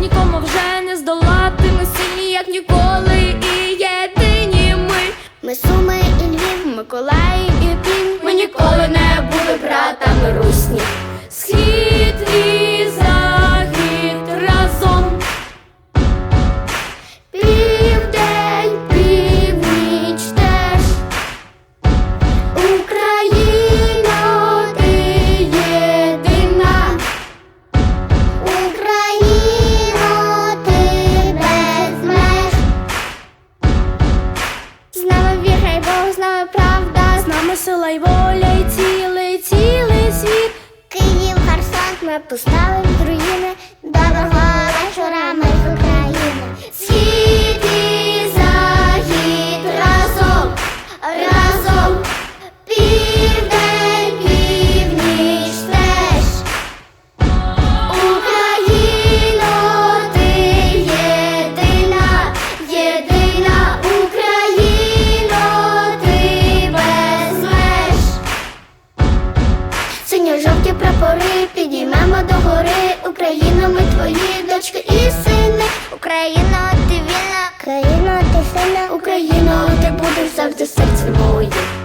Нікому вже не здолати, ми як ніколи, Бог, з нами правда, З нами сила й воля, і цілий, цілий світ. Київ, Харсон, ми поставимо руїни. Синьо-жовті прапори підіймемо до гори. Україна, ми твої дочки і сини. Україна, ти вільна, країна ти сина, Україна, ти будеш завжди серце моїм.